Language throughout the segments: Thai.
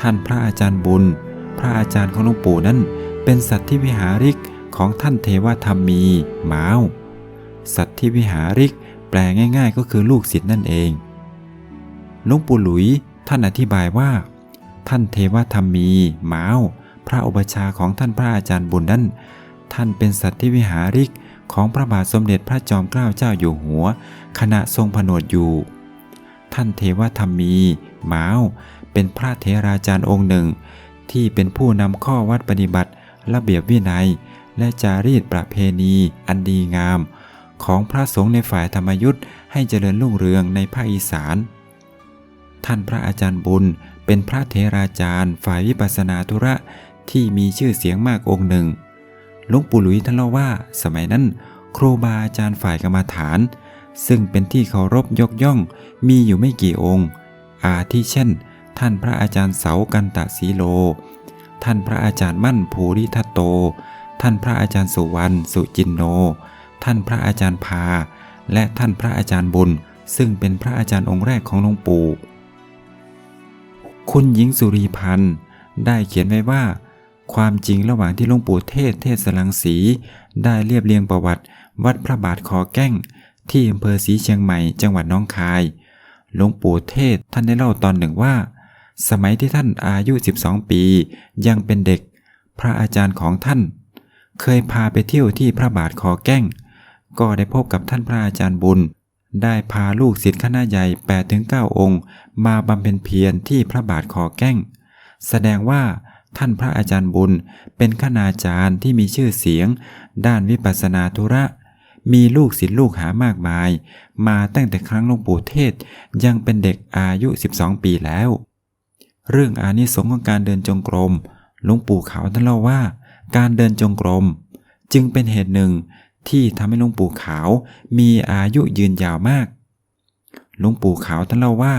ท่านพระอาจารย์บุญ พระอาจารย์ของหลวงปู่นั้น เป็นสัตว์ที่วิหาริกของท่านเทวธรรมีหมาว สัตว์ที่วิหาริก แปลง่าย ๆ ก็คือลูกศิษย์นั่นเองหลวงปู่หลุยท่านอธิบายว่า ท่านเทวธรรมีหมาวพระอุปชาของท่านพระอาจารย์บุญนั้น ท่านเป็นสัตว์ที่วิหาริกของพระบาทสมเด็จพระจอมเกล้าเจ้าอยู่หัว ขณะทรงผนวดอยู่ ท่านเทวธรรมีหมาว เป็นพระเทราจารย์องค์หนึ่ง ที่เป็นผู้นำข้อวัดปฏิบัติ ระเบียบวินัย และจารีตประเพณีอันดีงาม ของพระสงฆ์ในฝ่ายธรรมยุทธ์ให้เจริญรุ่งเรืองในภาคอีสาน ท่านพระอาจารย์บุญเป็นพระเทราจารย์ ฝ่ายวิปัสสนาธุระที่มีชื่อเสียงมากองค์หนึ่งหลวงปู่หลุยท่านเล่าว่า สมัยนั้น ครูบาอาจารย์ฝ่ายกรรมฐาน ซึ่งเป็นที่เคารพยกย่องมีอยู่ไม่กี่องค์ อาทิเช่น ท่านพระอาจารย์เสากันตะสีโล ท่านพระอาจารย์มั่นภูริทัตโต ท่านพระอาจารย์สุวรรณสุจินโน ท่านพระอาจารย์พา และท่านพระอาจารย์บุญ ซึ่งเป็นพระอาจารย์องค์แรกของหลวงปู่ คุณหญิงสุรีพันธ์ได้เขียนไว้ว่า ความจริงระหว่างที่หลวงปู่เทศเทศลังสี ได้เรียบเรียงประวัติ วัดพระบาทคอแก้ง ที่อำเภอศรีเชียงใหม่จังหวัดน้องคายหลวงปู่เทศท่านได้เล่าตอนหนึ่งว่า สมัยที่ท่านอายุ 12 ปี ยังเป็นเด็ก พระอาจารย์ของท่าน เคยพาไปเที่ยวที่พระบาทคอแก้ง ก็ได้พบกับท่านพระอาจารย์บุญ ได้พาลูกศิษย์คณะใหญ่ 8-9 องค์ มาบำเพ็ญเพียรที่พระบาทคอแก้ง แสดงว่าท่านพระอาจารย์บุญเป็นคณาจารย์ที่มีชื่อเสียง ด้านวิปัสสนาธุระ มีลูกศิษย์ลูกหามากมาย มาตั้งแต่ครั้งหลวงปู่เทศยังเป็นเด็กอายุ 12 ปีแล้ว เรื่องอานิสงส์ของการเดินจงกรมหลวงปู่ขาวท่านเล่าว่า การเดินจงกรม จึงเป็นเหตุหนึ่งที่ทำให้หลวงปู่ขาวมีอายุยืนยาวมากหลวงปู่ขาวท่านเล่าว่า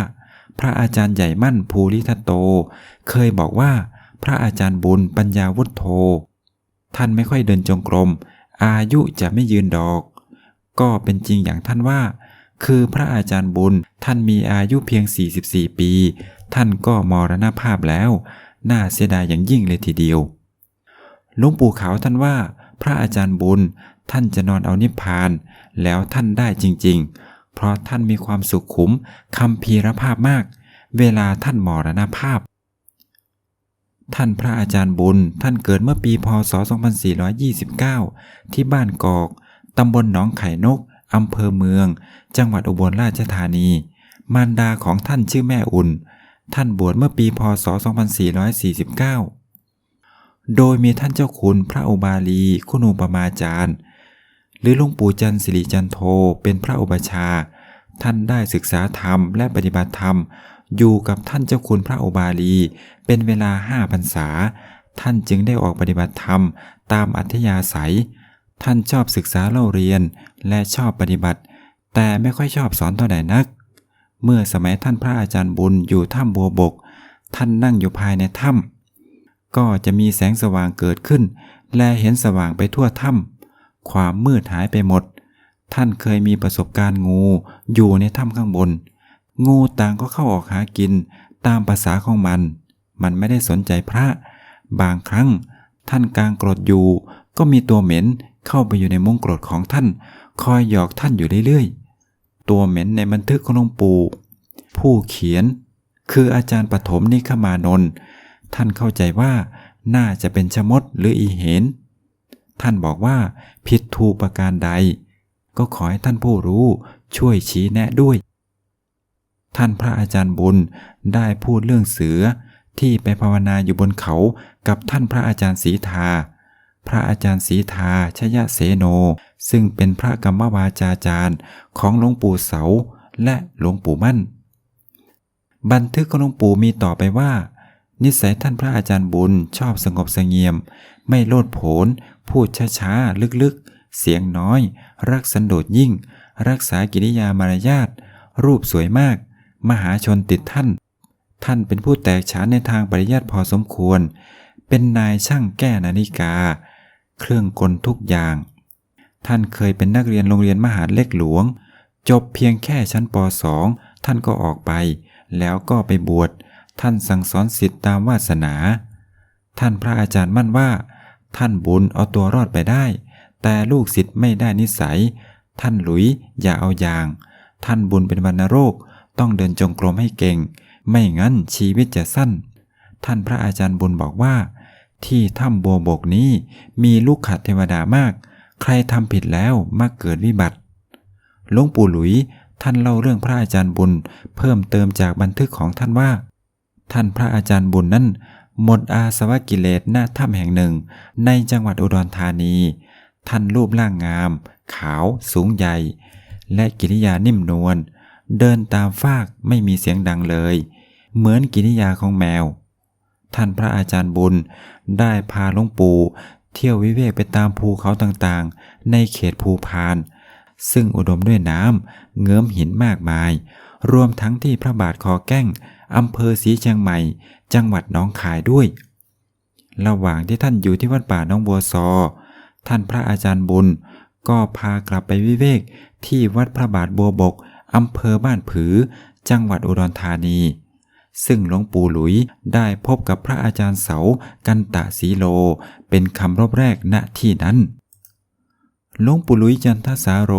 พระอาจารย์ใหญ่มั่นภูริทัตโต เคยบอกว่าพระอาจารย์บุญปัญญาวุฒโธท่านไม่ค่อยเดินจงกรม อายุจะไม่ยืนดอก ก็เป็นจริงอย่างท่านว่า คือพระอาจารย์บุญท่านมีอายุเพียง 44 ปี ท่านก็มรณภาพแล้ว น่าเสียดายอย่างยิ่งเลยทีเดียวหลวงปู่ขาวท่านว่า พระอาจารย์บุญท่านจะนอนเอานิพพาน แล้วท่านได้จริง ๆ เพราะท่านมีความสุขขุมคำพีรภาพมาก เวลาท่านมรณภาพ ท่านพระอาจารย์บุญท่านเกิดเมื่อปีพศ 2429 ที่บ้านกอกตำบลหนองไข่นกอำเภอเมือง จังหวัดอุบลราชธานี มารดาของท่านชื่อแม่อุ่น ท่านบวชเมื่อปีพศ 2449 โดยมีท่านเจ้าคุณพระอุบาลี คุณูปมาจารย์ หรือหลวงปู่จันทร์สิริจันโทเป็นพระอุปชา ท่านได้ศึกษาธรรมและปฏิบัติธรรม อยู่กับท่านเจ้าคุณพระอุบาลี เป็นเวลาห้าพรรษา ท่านจึงได้ออกปฏิบัติธรรม ตามอัธยาศัย ท่านชอบศึกษาเล่าเรียนและชอบปฏิบัติ แต่ไม่ค่อยชอบสอนเท่าไหร่นัก เมื่อสมัยท่านพระอาจารย์บุญอยู่ถ้ำบัวบก ท่านนั่งอยู่ภายในถ้ำก็จะมีแสงสว่างเกิดขึ้น และเห็นสว่างไปทั่วถ้ำความมืดหายไปหมด ท่านเคยมีประสบการณ์งูอยู่ในถ้ำข้างบน งูต่างก็เข้าออกหากินตามภาษาของมัน มันไม่ได้สนใจพระ บางครั้ง ท่านกลางกรดอยู่ ก็มีตัวเหม็นเข้าไปอยู่ในมงกรดของท่าน คอยหยอกท่านอยู่เรื่อยๆ ตัวเหม็นในบันทึกของหลวงปู่ ผู้เขียน คืออาจารย์ปฐมนิคมานนท์ท่านเข้าใจว่าน่าจะเป็นชมดหรืออีเห็น ท่านบอกว่าผิดถูกประการใด ก็ขอให้ท่านผู้รู้ช่วยชี้แนะด้วย ท่านพระอาจารย์บุญได้พูดเรื่องเสือที่ไปภาวนาอยู่บนเขากับท่านพระอาจารย์ศรีทา พระอาจารย์ศรีทาชยะเสโน ซึ่งเป็นพระกรรมวาจาจารย์ของหลวงปู่เสาและหลวงปู่มั่น บันทึกของหลวงปู่มีต่อไปว่า นิสัยท่านพระอาจารย์บุญชอบสงบสงเงียม ไม่โลดโผน พูดช้าๆ ลึกๆ เสียงน้อย รักสันโดษยิ่ง รักษากิริยามารยาทรูปสวยมาก มหาชนติดท่าน ท่านเป็นผู้แตกฉานในทางปริยัติพอสมควร เป็นนายช่างแก้นาฬิกา เครื่องกลทุกอย่าง ท่านเคยเป็นนักเรียนโรงเรียนมหาเล็กหลวง จบเพียงแค่ชั้นป .2 ท่านก็ออกไป แล้วก็ไปบวช ท่านสั่งสอนสิทธิ์ตามวาสนา ท่านพระอาจารย์มั่นว่า ท่านบุญเอาตัวรอดไปได้ แต่ลูกศิษย์ไม่ได้นิสัย ท่านหลุยอย่าเอาอย่าง ท่านบุญเป็นวัณโรค ต้องเดินจงกรมให้เก่ง ไม่งั้นชีวิตจะสั้น ท่านพระอาจารย์บุญบอกว่า ที่ถ้ำโบวบกนี้มีลูกขัดเทวดามาก ใครทำผิดแล้วมักเกิดวิบัติหลวงปู่หลุยท่านเล่าเรื่องพระอาจารย์บุญ เพิ่มเติมจากบันทึกของท่านว่า ท่านพระอาจารย์บุญนั้นหมดอาสวะกิเลสณถ้ำแห่งหนึ่ง ในจังหวัดอุดรธานี ท่านรูปร่างงาม ขาวสูงใหญ่ และกิริยานิ่มนวลเดินตามฟากไม่มีเสียงดังเลย เหมือนกิริยาของแมว ท่านพระอาจารย์บุญ ได้พาหลวงปู่เที่ยววิเวกไปตามภูเขาต่างๆ ในเขตภูพาน ซึ่งอุดมด้วยน้ำเงื้อมหินมากมาย รวมทั้งที่พระบาทคอแก้งอำเภอศรีเชียงใหม่ จังหวัดหนองคายด้วย ระหว่างที่ท่านอยู่ที่วัดป่าน้องบัวซอ ท่านพระอาจารย์บุญ ก็พากลับไปวิเวกที่วัดพระบาทบัวบกอำเภอบ้านผือ จังหวัดอุดรธานี ซึ่งหลวงปู่หลุยได้พบกับพระอาจารย์เสากันตะสีโล เป็นคำรบแรกณที่นั้นหลวงปู่หลุยจันทสาโร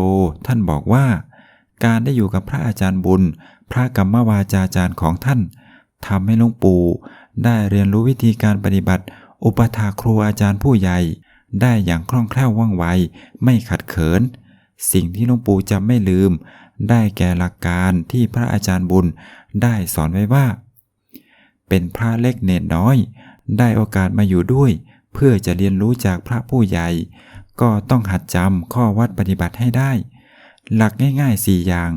ท่านบอกว่า การได้อยู่กับพระอาจารย์บุญ พระกรรมวาจาจารย์ของท่านทำให้หลวงปู่ได้เรียนรู้วิธีการปฏิบัติ อุปถาครูอาจารย์ผู้ใหญ่ ได้อย่างคล่องแคล่วว่องไวไม่ขัดเขิน สิ่งที่หลวงปู่จำไม่ลืม ได้แก่หลักการที่พระอาจารย์บุญได้สอนไว้ว่า เป็นพระเล็กเนตรน้อย ได้โอกาสมาอยู่ด้วย เพื่อจะเรียนรู้จากพระผู้ใหญ่ ก็ต้องหัดจำข้อวัดปฏิบัติให้ได้ หลักง่ายๆสี่อย่าง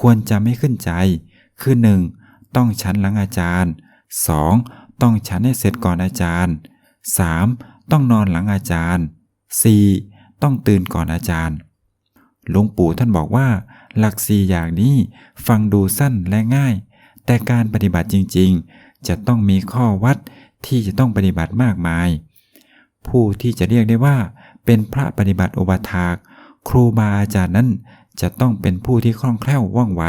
ควรจำให้ขึ้นใจ คือ 1. ต้องฉันหลังอาจารย์ 2. ต้องฉันให้เสร็จก่อนอาจารย์ 3. ต้องนอนหลังอาจารย์ 4. ต้องตื่นก่อนอาจารย์หลวงปู่ท่านบอกว่า หลักสี่อย่างนี้ฟังดูสั้นและง่าย แต่การปฏิบัติจริงๆ จะต้องมีข้อวัดที่จะต้องปฏิบัติมากมาย ผู้ที่จะเรียกได้ว่า เป็นพระปฏิบัติอุปถาก ครูบาอาจารย์นั้นจะต้องเป็นผู้ที่คล่องแคล่วว่องไว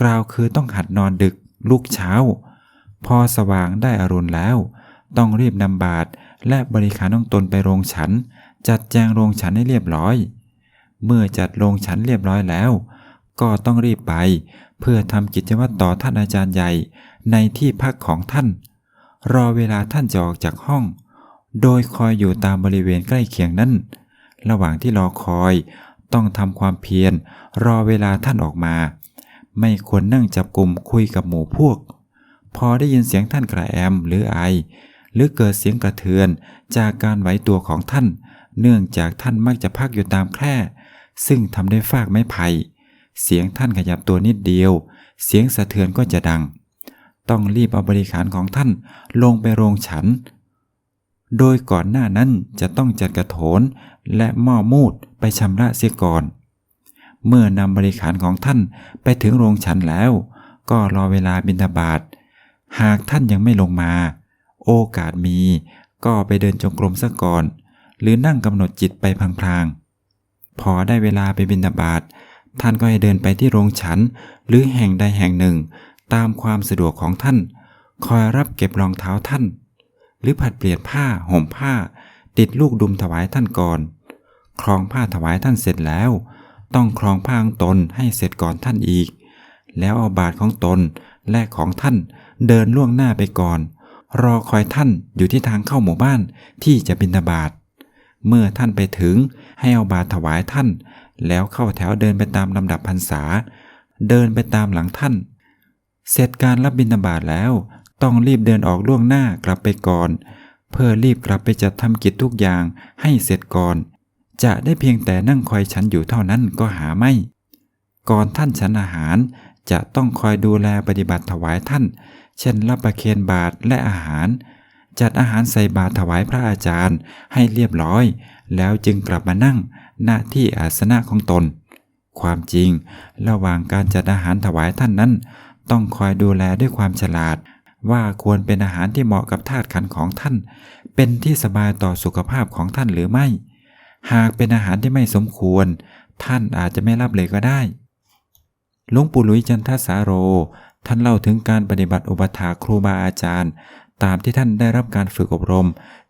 กล่าวคือต้องหัดนอนดึกลุกเช้า พอสว่างได้อรุณแล้ว ต้องรีบนำบาตรและบริขารน้องตนไปโรงฉัน จัดแจงโรงฉันให้เรียบร้อย เมื่อจัดโรงฉันเรียบร้อยแล้ว ก็ต้องรีบไป เพื่อทำกิจวัตรต่อท่านอาจารย์ใหญ่ ในที่พักของท่าน รอเวลาท่านจะออกจากห้อง โดยคอยอยู่ตามบริเวณใกล้เคียงนั้น ระหว่างที่รอคอยต้องทำความเพียร รอเวลาท่านออกมา ไม่ควรนั่งจับกลุ่มคุยกับหมู่พวก พอได้ยินเสียงท่านกระแอมหรือไอ หรือเกิดเสียงกระเทือนจากการไหวตัวของท่าน เนื่องจากท่านมักจะพักอยู่ตามแคร่ ซึ่งทำด้วยฟากไม้ไผ่เสียงท่านขยับตัวนิดเดียว เสียงสะเทือนก็จะดัง ต้องรีบเอาบริขารของท่านลงไปโรงฉัน โดยก่อนหน้านั้นจะต้องจัดกระโถนและหม้อมูดไปชำระเสียก่อน เมื่อนำบริขารของท่านไปถึงโรงฉันแล้ว ก็รอเวลาบิณฑบาตหากท่านยังไม่ลงมา โอกาสมีก็ไปเดินจงกรมซะก่อน หรือนั่งกำหนดจิตไปพลางๆ พอได้เวลาไปบิณฑบาตท่านก็ให้เดินไปที่โรงฉันหรือแห่งใดแห่งหนึ่ง ตามความสะดวกของท่าน คอยรับเก็บรองเท้าท่าน หรือผัดเปลี่ยนผ้าห่มผ้า ติดลูกดุมถวายท่านก่อน ครองผ้าถวายท่านเสร็จแล้ว ต้องครองผ้าของตนให้เสร็จก่อนท่านอีก แล้วเอาบาทของตนและของท่านเดินล่วงหน้าไปก่อน รอคอยท่านอยู่ที่ทางเข้าหมู่บ้านที่จะบิณฑบาตเมื่อท่านไปถึงให้เอาบาตรถวายท่าน แล้วเข้าแถวเดินไปตามลำดับพรรษา เดินไปตามหลังท่าน เสร็จการรับบิณฑบาตแล้ว ต้องรีบเดินออกล่วงหน้ากลับไปก่อน เพื่อรีบกลับไปจัดทำกิจทุกอย่างให้เสร็จก่อน จะได้เพียงแต่นั่งคอยฉันอยู่เท่านั้นก็หาไม่ ก่อนท่านฉันอาหารจะต้องคอยดูแลปฏิบัติถวายท่าน เช่นรับประเคนบาตรและอาหาร จัดอาหารใส่บาตรถวายพระอาจารย์ให้เรียบร้อย แล้วจึงกลับมานั่งหน้าที่อาสนะของตน ความจริง ระหว่างการจัดอาหารถวายท่านนั้น ต้องคอยดูแลด้วยความฉลาด ว่าควรเป็นอาหารที่เหมาะกับธาตุขันของท่าน เป็นที่สบายต่อสุขภาพของท่านหรือไม่ หากเป็นอาหารที่ไม่สมควร ท่านอาจจะไม่รับเลยก็ได้หลวงปู่หลุยจันทสาโร ท่านเล่าถึงการปฏิบัติอุปถาครูบาอาจารย์ ตามที่ท่านได้รับการฝึกอบรม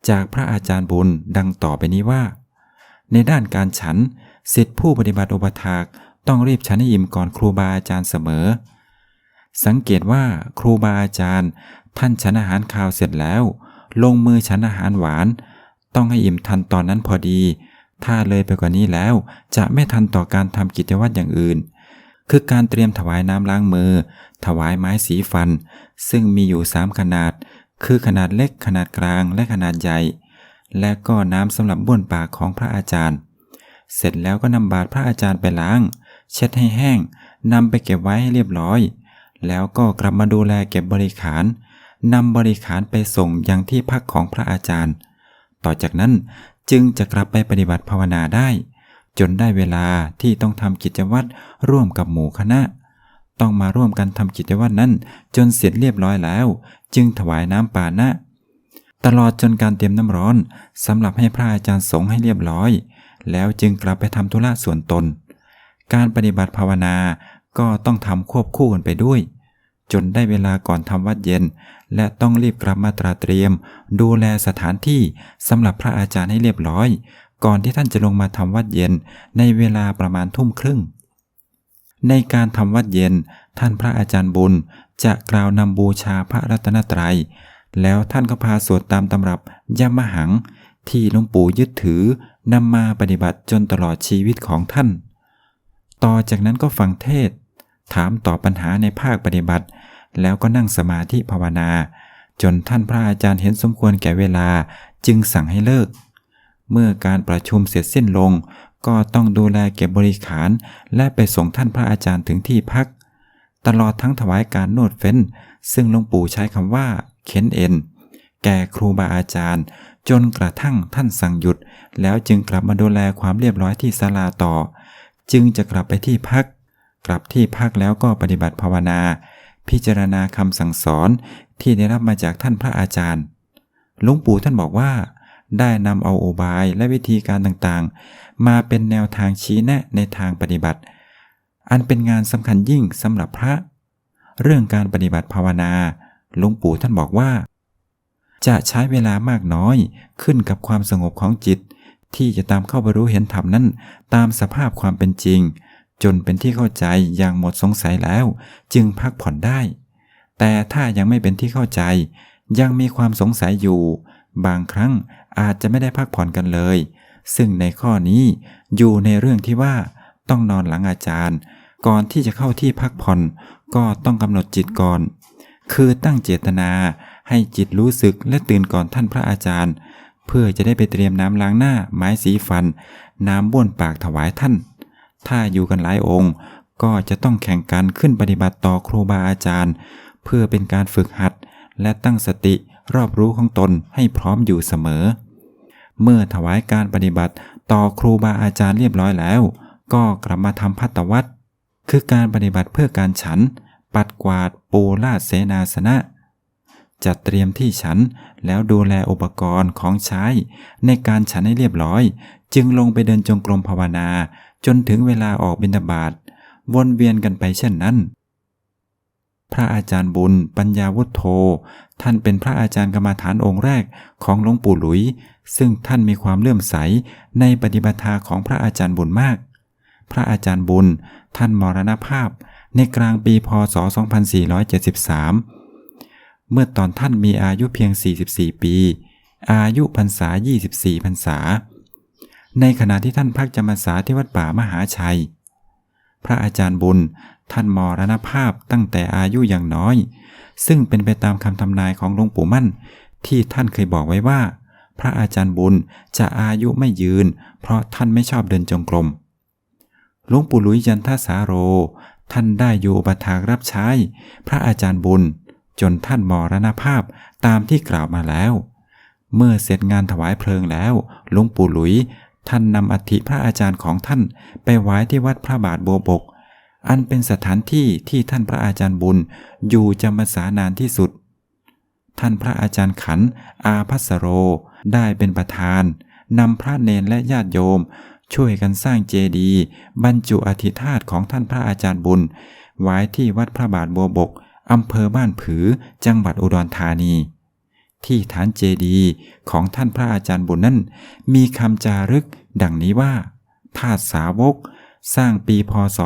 จากพระอาจารย์บุญดังต่อไปนี้ว่า ในด้านการฉันสิทธิผู้ปฏิบัติอุปถากต้องรีบฉันให้อิ่มก่อนครูบาอาจารย์เสมอ สังเกตว่าครูบาอาจารย์ ท่านฉันอาหารคาวเสร็จแล้ว ลงมือฉันอาหารหวาน ต้องให้อิ่มทันตอนนั้นพอดี ถ้าเลยไปกว่านี้แล้วจะไม่ทันต่อการทำกิจวัตรอย่างอื่น คือการเตรียมถวายน้ำล้างมือ ถวายไม้สีฟัน ซึ่งมีอยู่สามขนาด คือขนาดเล็กขนาดกลางและขนาดใหญ่ และก็น้ำสำหรับบ้วนปากของพระอาจารย์ เสร็จแล้วก็นำบาตรพระอาจารย์ไปล้าง เช็ดให้แห้งนำไปเก็บไว้ให้เรียบร้อย แล้วก็กลับมาดูแลเก็บบริขารนำบริขารไปส่งยังที่พักของพระอาจารย์ ต่อจากนั้นจึงจะกลับไปปฏิบัติภาวนาได้ จนได้เวลาที่ต้องทำกิจวัตรร่วมกับหมู่คณะ ต้องมาร่วมกันทำกิจวัตรนั้น จนเสร็จเรียบร้อยแล้ว จึงถวายน้ำปานะ ตลอดจนการเตรียมน้ำร้อนสำหรับให้พระอาจารย์สงให้เรียบร้อย แล้วจึงกลับไปทำธุระส่วนตน การปฏิบัติภาวนา ก็ต้องทำควบคู่กันไปด้วย จนได้เวลาก่อนทำวัดเย็น และต้องรีบกลับมาตราเตรียม ดูแลสถานที่สำหรับพระอาจารย์ให้เรียบร้อย ก่อนที่ท่านจะลงมาทำวัดเย็นในเวลาประมาณทุ่มครึ่ง ในการทำวัดเย็น ท่านพระอาจารย์บุญจะกล่าวนำบูชาพระรัตนตรัย แล้วท่านก็พาสวดตามตำรับยมหัง ที่หลวงปู่ยึดถือนำมาปฏิบัติจนตลอดชีวิตของท่าน ต่อจากนั้นก็ฟังเทศ ถามตอบปัญหาในภาคปฏิบัติ แล้วก็นั่งสมาธิภาวนา จนท่านพระอาจารย์เห็นสมควรแก่เวลาจึงสั่งให้เลิก เมื่อการประชุมเสร็จสิ้นลง ก็ต้องดูแลเก็บบริขาร และไปส่งท่านพระอาจารย์ถึงที่พัก ตลอดทั้งถวายการนวดเฟ้น ซึ่งหลวงปู่ใช้คำว่า เข็นเอ็น แก่ครูบาอาจารย์ จนกระทั่งท่านสั่งหยุด แล้วจึงกลับมาดูแลความเรียบร้อยที่ศาลาต่อ จึงจะกลับไปที่พัก กลับที่พักแล้วก็ปฏิบัติภาวนา พิจารณาคำสั่งสอนที่ได้รับมาจากท่านพระอาจารย์ หลวงปู่ท่านบอกว่า ได้นำเอาโอบายและวิธีการต่างๆ มาเป็นแนวทางชี้แนะในทางปฏิบัติ อันเป็นงานสำคัญยิ่งสำหรับพระ เรื่องการปฏิบัติภาวนาหลวงปู่ท่านบอกว่า จะใช้เวลามากน้อยขึ้นกับความสงบของจิต ที่จะตามเข้าไปรู้เห็นธรรมนั้น ตามสภาพความเป็นจริง จนเป็นที่เข้าใจอย่างหมดสงสัยแล้ว จึงพักผ่อนได้ แต่ถ้ายังไม่เป็นที่เข้าใจ ยังมีความสงสัยอยู่ บางครั้งอาจจะไม่ได้พักผ่อนกันเลย ซึ่งในข้อนี้อยู่ในเรื่องที่ว่าต้องนอนหลังอาจารย์ ก่อนที่จะเข้าที่พักผ่อน ก็ต้องกำหนดจิตก่อน คือตั้งเจตนาให้จิตรู้สึกและตื่นก่อนท่านพระอาจารย์ เพื่อจะได้ไปเตรียมน้ำล้างหน้า ไม้สีฟัน น้ำบ้วนปากถวายท่าน ถ้าอยู่กันหลายองค์ ก็จะต้องแข่งกันขึ้นปฏิบัติต่อครูบาอาจารย์ เพื่อเป็นการฝึกหัด และตั้งสติรอบรู้ของตนให้พร้อมอยู่เสมอ เมื่อถวายการปฏิบัติต่อครูบาอาจารย์เรียบร้อยแล้ว ก็กลับมาทำพัตวัตคือการปฏิบัติเพื่อการฉัน ปัดกวาดปูลาดเสนาสนะ จัดเตรียมที่ฉันแล้วดูแลอุปกรณ์ของใช้ ในการฉันให้เรียบร้อย จึงลงไปเดินจงกรมภาวนา จนถึงเวลาออกบิณฑบาตวนเวียนกันไปเช่นนั้น พระอาจารย์บุญ ปัญญาวุฒโธ ท่านเป็นพระอาจารย์กรรมฐานองค์แรกของหลวงปู่หลุย ซึ่งท่านมีความเลื่อมใสในปฏิบัติของพระอาจารย์บุญมาก พระอาจารย์บุญ ท่านมรณภาพในกลางปีพศ 2473 เมื่อตอนท่านมีอายุเพียง 44 ปี อายุพรรษา 24 พรรษา ในขณะที่ท่านพักจำพรรษาที่วัดป่ามหาชัย พระอาจารย์บุญท่านมรณภาพตั้งแต่อายุอย่างน้อย ซึ่งเป็นไปตามคำทำนายของหลวงปู่มั่น ที่ท่านเคยบอกไว้ว่า พระอาจารย์บุญจะอายุไม่ยืน เพราะท่านไม่ชอบเดินจงกรมหลวงปู่หลุยยันทสาโร ท่านได้อยู่อุปถากรับใช้ พระอาจารย์บุญ จนท่านมรณภาพตามที่กล่าวมาแล้ว เมื่อเสร็จงานถวายเพลิงแล้วหลวงปู่หลุย ท่านนำอัฐิพระอาจารย์ของท่านไปไว้ที่วัดพระบาทบัวบก อันเป็นสถานที่ที่ท่านพระอาจารย์บุญอยู่จำพรรษานานที่สุด ท่านพระอาจารย์ขันอาพัสโรได้เป็นประธานนำพระเนนและญาติโยม ช่วยกันสร้างเจดีย์บรรจุอธิธาตของท่านพระอาจารย์บุญ ไว้ที่วัดพระบาทบัวบกอำเภอบ้านผือจังหวัดอุดรธานี ที่ฐานเจดีย์ของท่านพระอาจารย์บุญนั้น มีคำจารึกดังนี้ว่าธาตุสาวก สร้างปีพศ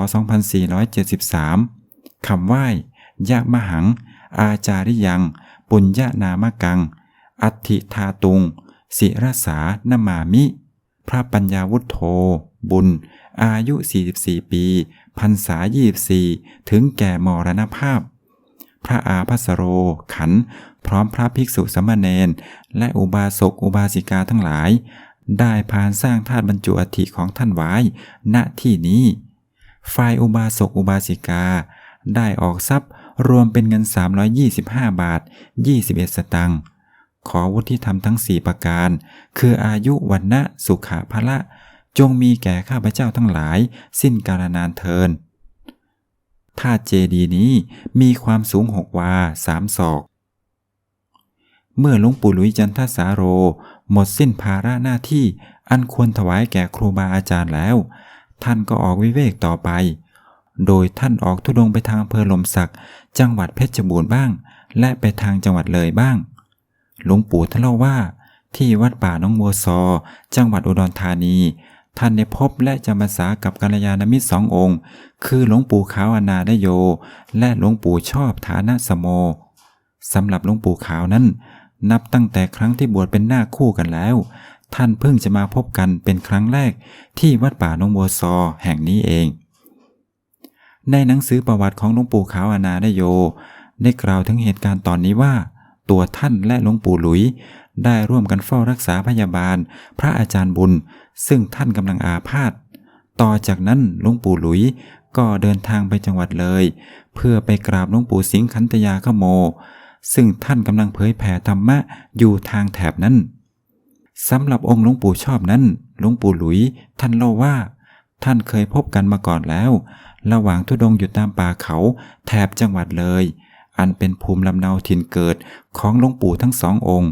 2473 คำไหว้ยะมหัง อาจาริยัง ปุญญานามกัง อัติธาตุง ศิรสานมามิ พระปัญญาวุฒโธ บุญ อายุ 44 ปี พรรษา 24 ถึงแก่มรณภาพ พระอาภัสโร ขัน พร้อมพระภิกษุสมณเณรและอุบาสกอุบาสิกาทั้งหลาย ได้พานสร้างธาตุบรรจุอัฐิของท่านไว้ ณที่นี้ฝ่ายอุบาสกอุบาสิกา ได้ออกทรัพย์รวมเป็นเงิน 325 บาท 21 สตังค์ขอวุฒิธรรมทั้ง 4 ประการ คืออายุวันนะสุขะพละ จงมีแก่ข้าพเจ้าทั้งหลาย สิ้นกาลนานเทิน ธาตุเจดีย์นี้มีความสูงหกวาสามศอก เมื่อหลวงปู่หลุยจันทสาโร หมดสิ้นภาระหน้าที่อันควรถวายแก่ครูบาอาจารย์แล้ว ท่านก็ออกวิเวกต่อไป โดยท่านออกทุดงไปทางอำเภอลมศักดิ์จังหวัดเพชรบูรณ์บ้าง และไปทางจังหวัดเลยบ้าง หลวงปู่ท่านเล่าว่า ที่วัดป่าน้องมัวซอ จังหวัดอุดรธานี ท่านได้พบและจำพรรษากับกัลยาณมิตรสององค์ คือหลวงปู่ขาวอนาดโย และหลวงปู่ชอบฐานะสโมสำหรับหลวงปู่ขาวนั้น นับตั้งแต่ครั้งที่บวชเป็นหน้าคู่กันแล้ว ท่านเพิ่งจะมาพบกันเป็นครั้งแรกที่วัดป่าหนองบัวซอแห่งนี้เอง ในหนังสือประวัติของหลวงปู่ขาวอนาดโย ได้กล่าวถึงเหตุการณ์ตอนนี้ว่า ตัวท่านและหลวงปู่หลุย ได้ร่วมกันเฝ้ารักษาพยาบาล พระอาจารย์บุญ ซึ่งท่านกำลังอาพาธต่อจากนั้นหลวงปู่หลุยก็เดินทางไปจังหวัดเลย เพื่อไปกราบหลวงปู่สิงคันตยาขโม ซึ่งท่านกำลังเผยแผ่ธรรมะอยู่ทางแถบนั้นสำหรับองค์หลวงปู่ชอบนั้นหลวงปู่หลุย ท่านเล่าว่า ท่านเคยพบกันมาก่อนแล้ว ระหว่างทุดงอยู่ตามป่าเขาแถบจังหวัดเลย อันเป็นภูมิลำเนาถิ่นเกิดของหลวงปู่ทั้งสององค์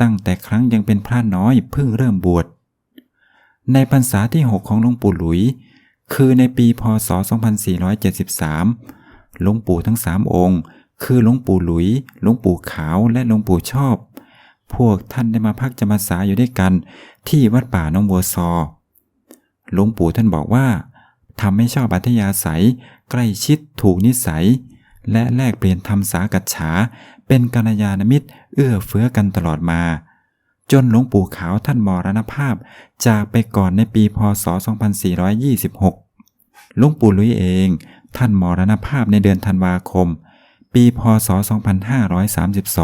ตั้งแต่ครั้งยังเป็นพระน้อยเพิ่งเริ่มบวช ในพรรษาที่ 6 ของหลวงปู่หลุย คือในปีพศ 2473 หลวงปู่ทั้งสามองค์ คือหลวงปู่หลุย หลวงปู่ขาว และหลวงปู่ชอบ พวกท่านได้มาพักจำพรรษาอยู่ด้วยกันที่วัดป่าน้องบัวซอ หลวงปู่ท่านบอกว่าทำให้ชอบอัธยาศัย ใกล้ชิดถูกนิสัย และแลกเปลี่ยนทำสากัจฉา เป็นกัลยาณมิตร เอื้อเฟื้อกันตลอดมา จนหลวงปู่ขาวท่านมรณภาพ จากไปก่อนในปีพศ 2426 หลวงปู่ลุยเอง ท่านมรณภาพในเดือนธันวาคม ปีพศ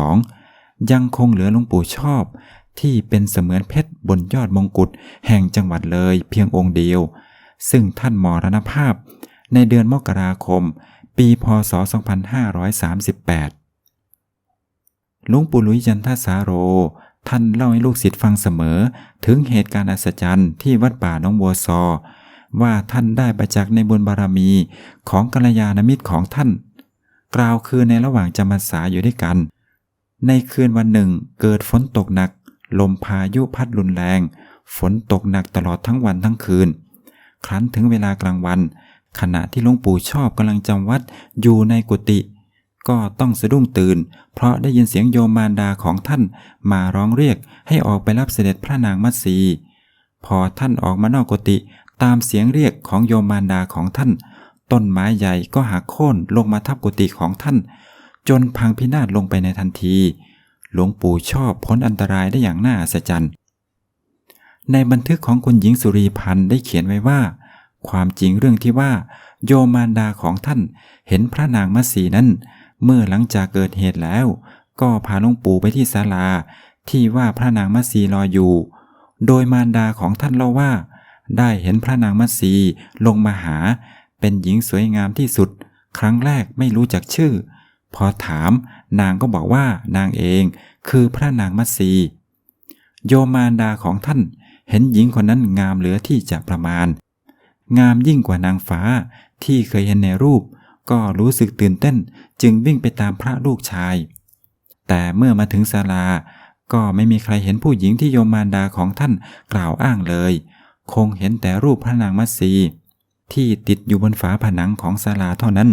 2532 ยังคงเหลือหลวงปู่ชอบ ที่เป็นเสมือนเพชรบนยอดมงกุฎแห่งจังหวัดเลยเพียงองค์เดียว ซึ่งท่านมรณภาพ ในเดือนมกราคม ปีพศ 2538 หลวงปู่ลุยจันทสาโร ท่านเล่าให้ลูกศิษย์ฟังเสมอ ถึงเหตุการณ์อัศจรรย์ที่วัดป่าน้องบัวซอ ว่าท่านได้ประจักษ์ในบุญบารมี ของกัลยาณมิตรของท่าน กล่าวคือในระหว่างจำพรรษาอยู่ด้วยกัน ในคืนวันหนึ่งเกิดฝนตกหนัก ลมพายุพัดรุนแรง ฝนตกหนักตลอดทั้งวันทั้งคืน ครั้นถึงเวลากลางวัน ขณะที่หลวงปู่ชอบกำลังจำวัดอยู่ในกุฏิ ก็ต้องสะดุ้งตื่น เพราะได้ยินเสียงโยมมารดาของท่านมาร้องเรียกให้ออกไปรับเสด็จพระนางมัตสี พอท่านออกมานอกกุฏิตามเสียงเรียกของโยมมารดาของท่าน ต้นไม้ใหญ่ก็หักโค่นลงมาทับกุฏิของท่าน จนพังพินาศลงไปในทันที หลวงปู่ชอบพ้นอันตรายได้อย่างน่าอัศจรรย์ในบันทึกของคุณหญิงสุรีพันธ์ได้เขียนไว้ว่า ความจริงเรื่องที่ว่า โยมมารดาของท่านเห็นพระนางมัตสีนั้น เมื่อหลังจากเกิดเหตุแล้ว ก็พาหลวงปู่ไปที่ศาลาที่ว่าพระนางมัตสีรออยู่ โดยมารดาของท่านเล่าว่า ได้เห็นพระนางมัตสีลงมาหา เป็นหญิงสวยงามที่สุด ครั้งแรกไม่รู้จักชื่อ พอถามนางก็บอกว่านางเองคือพระนางมัตสีโยมมารดาของท่านเห็นหญิงคนนั้นงามเหลือที่จะประมาณ งามยิ่งกว่านางฟ้าที่เคยเห็นในรูป ก็รู้สึกตื่นเต้นจึงวิ่งไปตามพระลูกชาย แต่เมื่อมาถึงศาลา ก็ไม่มีใครเห็นผู้หญิงที่โยมมารดาของท่านกล่าวอ้างเลย คงเห็นแต่รูปพระนางมัตสีที่ติดอยู่บนฝาผนังของศาลาเท่านั้น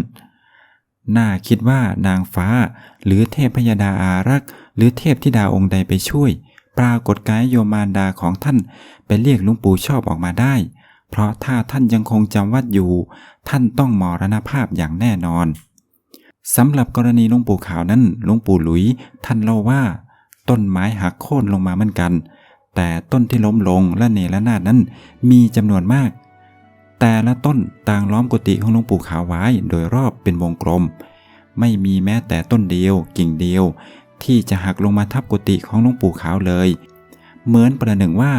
น่าคิดว่านางฟ้า หรือเทพพยดาอารักษ์ หรือเทพธิดาองค์ใดไปช่วย ปรากฏกายโยมารดาของท่านไปเรียกลุงปู่ชอบออกมาได้ เพราะถ้าท่านยังคงจำวัดอยู่ ท่านต้องมรณภาพอย่างแน่นอนสำหรับกรณีหลุงปู่ขาวนั้นหลุงปู่หลุย ท่านเล่าว่า ต้นไม้หักโค่นลงมาเหมือนกัน แต่ต้นที่ล้มลงและเนรนาดนั้นมีจำนวนมาก แต่ละต้นต่างล้อมกุฏิของหลวงปู่ขาวไว้โดยรอบเป็นวงกลม ไม่มีแม้แต่ต้นเดียว กิ่งเดียว ที่จะหักลงมาทับกุฏิของหลวงปู่ขาวเลย เหมือนประหนึ่งว่า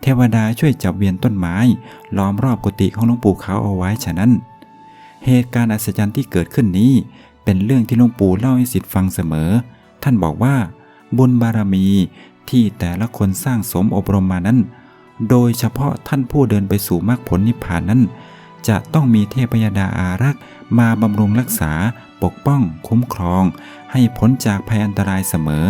เทวดาช่วยจับเวียนต้นไม้ ล้อมรอบกุฏิของหลวงปู่ขาวเอาไว้ฉะนั้น เหตุการณ์อัศจรรย์ที่เกิดขึ้นนี้ เป็นเรื่องที่หลวงปู่เล่าให้สิทธิ์ฟังเสมอ ท่านบอกว่า บุญบารมีที่แต่ละคนสร้างสมอบรมมานั้น โดยเฉพาะท่านผู้เดินไปสู่มรรคผลนิพพานนั้น จะต้องมีเทพยดาอารักษ์มาบำรุงรักษา ปกป้อง คุ้มครอง ให้พ้นจากภัยอันตรายเสมอ